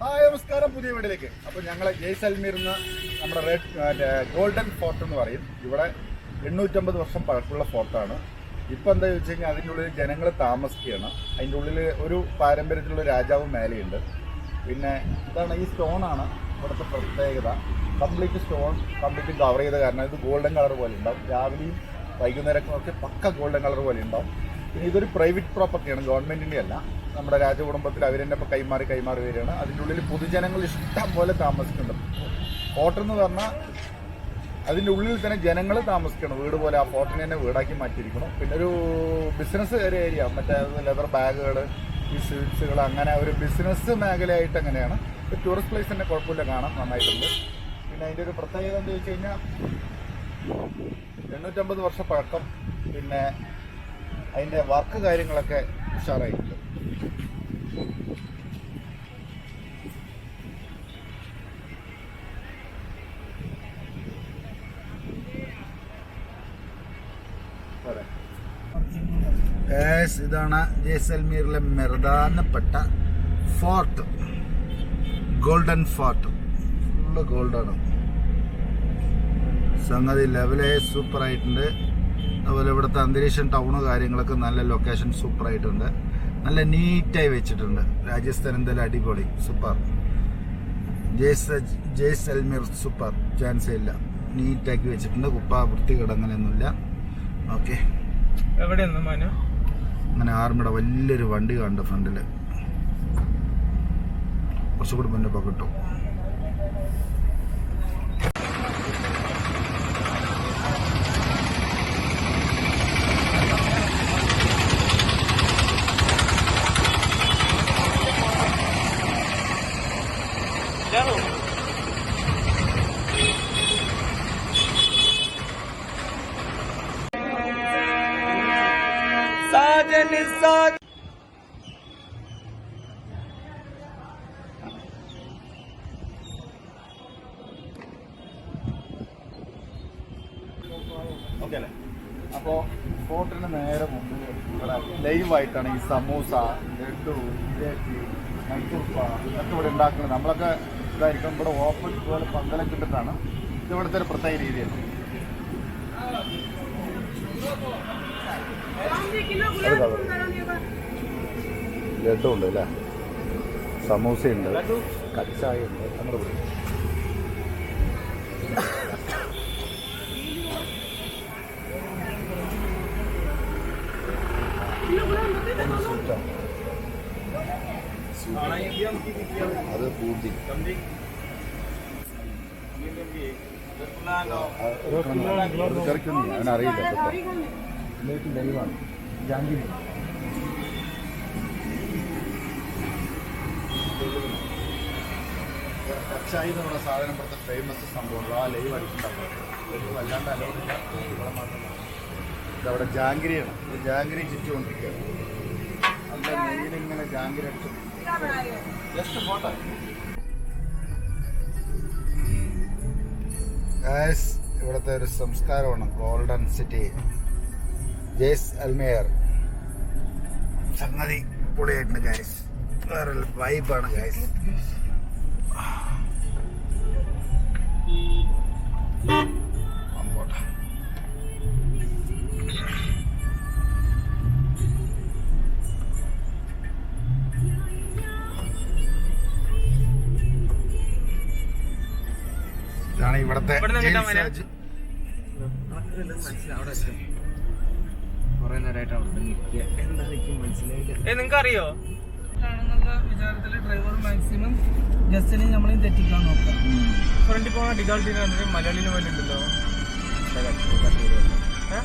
Hi നമസ്കാരം. പുതിയ വീട്ടിലേക്ക് അപ്പോൾ ഞങ്ങൾ ജയ്സൽമീർന്ന് നമ്മുടെ റെഡ് ഗോൾഡൻ ഫോർട്ട് എന്ന് പറയും. ഇവിടെ എണ്ണൂറ്റമ്പത് വർഷം പഴക്കമുള്ള ഫോർട്ടാണ്. ഇപ്പം എന്താ ചോദിച്ചു കഴിഞ്ഞാൽ അതിന്റെ ഉള്ളിൽ ജനങ്ങൾ താമസിക്കുകയാണ്. അതിന്റെ ഉള്ളിൽ ഒരു പാരമ്പര്യത്തിലുള്ള രാജാവ് മേലെയുണ്ട്. പിന്നെ ഇതാണ് ഈ സ്റ്റോണാണ് ഇവിടുത്തെ പ്രത്യേകത. കംപ്ലീറ്റ് സ്റ്റോൺ കംപ്ലീറ്റ് കവർ ചെയ്ത കാരണം ഇത് ഗോൾഡൻ കളർ പോലെ ഉണ്ടാവും. രാവിലെയും വൈകുന്നേരമൊക്കെ പക്ക ഗോൾഡൻ കളർ പോലെ ഉണ്ടാവും. ഇതൊരു പ്രൈവറ്റ് പ്രോപ്പർട്ടിയാണ് ഗവൺമെന്റിന്റെ അല്ല നമ്മുടെ രാജകുടുംബത്തിൽ അവരെന്നെ ഇപ്പോൾ കൈമാറി കൈമാറി വരികയാണ്. അതിന്റെ ഉള്ളിൽ പൊതുജനങ്ങൾ ഇഷ്ടം പോലെ താമസിക്കുന്നുണ്ട്. ഫോർട്ട് എന്ന് പറഞ്ഞാൽ അതിന്റെ ഉള്ളിൽ തന്നെ ജനങ്ങൾ താമസിക്കണം. വീട് പോലെ ആ ഫോർട്ടിനെ തന്നെ വീടാക്കി മാറ്റിയിരിക്കണം. പിന്നെ ഒരു ബിസിനസ് ഏരിയ മറ്റേ ലെതർ ബാഗുകൾ ഈ സ്വീറ്റ്സുകൾ അങ്ങനെ ഒരു ബിസിനസ് മേഖലയായിട്ട് അങ്ങനെയാണ്. ടൂറിസ്റ്റ് പ്ലേസ് തന്നെ കുഴപ്പമില്ല കാണാൻ നന്നായിട്ടുണ്ട്. പിന്നെ അതിന്റെ ഒരു പ്രത്യേകത എന്താ വെച്ച് കഴിഞ്ഞാൽ എണ്ണൂറ്റമ്പത് വർഷം പഴക്കം. പിന്നെ അതിന്റെ വർക്ക് കാര്യങ്ങളൊക്കെ ഉഷാറായിട്ടുണ്ട്. ഇതാണ് ജയ്സൽമീറിലെ മെറുദാനപ്പെട്ട ഫോർട്ട് ഗോൾഡൻ ഫോർട്ട് ഫുള്ള് ഗോൾഡാണ് സംഗതി ലെവലേ സൂപ്പർ ആയിട്ടുണ്ട്. അതുപോലെ ഇവിടുത്തെ അന്തരീക്ഷം ടൗണ് കാര്യങ്ങളൊക്കെ നല്ല ലൊക്കേഷൻ സൂപ്പർ ആയിട്ടുണ്ട് നല്ല നീറ്റായി വെച്ചിട്ടുണ്ട്. രാജസ്ഥാൻ എന്തായാലും അടിപൊളി. Super. Jaisalmer super. Chance ഇല്ല നീറ്റാക്കി വെച്ചിട്ടുണ്ട്. കുപ്പ വൃത്തി കിടങ്ങനൊന്നുമില്ല. ഓക്കെ. അങ്ങനെ ആർമിയുടെ വലിയൊരു വണ്ടി കണ്ടു ഫ്രണ്ടിൽ. കുറച്ചുകൂടി മുന്നേ കിട്ടും. ഓക്കെ അല്ലേ? അപ്പോൾ ഫോർട്ടിന് നേരെ ഇവിടെ ലൈവായിട്ടാണ് ഈ സമൂസ ലഡു ജിലേബി മൈസൂർപ്പ ഇതൊക്കെ ഇവിടെ ഉണ്ടാക്കുന്നത്. നമ്മളൊക്കെ ഇതായിരിക്കും ഇവിടെ ഓപ്പൺ പോലെ പന്തലൊക്കെ ഇട്ടിട്ടാണ്. ഇത് ഇവിടുത്തെ ഒരു പ്രത്യേക രീതിയാണ്. ലഡു ഉണ്ട് അല്ലേ സമൂസയുണ്ട് കച്ചായ ഉണ്ട് നമ്മുടെ ഇവിടെ അത് പൂർത്തി ചെറുക്കുന്നു അവനറിയില്ല ലൈവാണ്. ജാങ്കിരി കച്ചായി എന്ന് പറയുന്ന സാധനം ഇവിടുത്തെ ഫേമസ് സംഭവം ആ ലൈവ് അടിക്കുന്നുണ്ടാവും വല്ലാണ്ട് അലോടില്ല ഇവിടെ മാത്രമാണ് ഇതവിടെ ജാങ്കിരിയാണ് ഇത് ജാങ്കിരി ചുറ്റുകൊണ്ടിരിക്കുകയാണ്. അല്ല നെയ്യിലിങ്ങനെ ജാങ്കിരി അടിച്ചു ഗായ്സ് ഇവിടുത്തെ ഒരു സംസ്കാരമാണ് ഗോൾഡൻ സിറ്റി ജെയ്സ് അൽമേയർ സംഗതി പൊളിയായിട്ടുണ്ട് ഗായ്സ് വേറെ വൈബാണ് ഗായ്സ് ഏ നിങ്ങക്ക് അറിയോ വിചാരത്തിൽ ഡ്രൈവർ മാക്സിമം ജസ്റ്റിനെ നമ്മളെ തെറ്റിക്കാൻ നോക്കാം. ഫ്രണ്ടിൽ പോണ ഡിഗാൾട്ടി മലയാളിന് പോലെ ഉണ്ടല്ലോ. ഏ?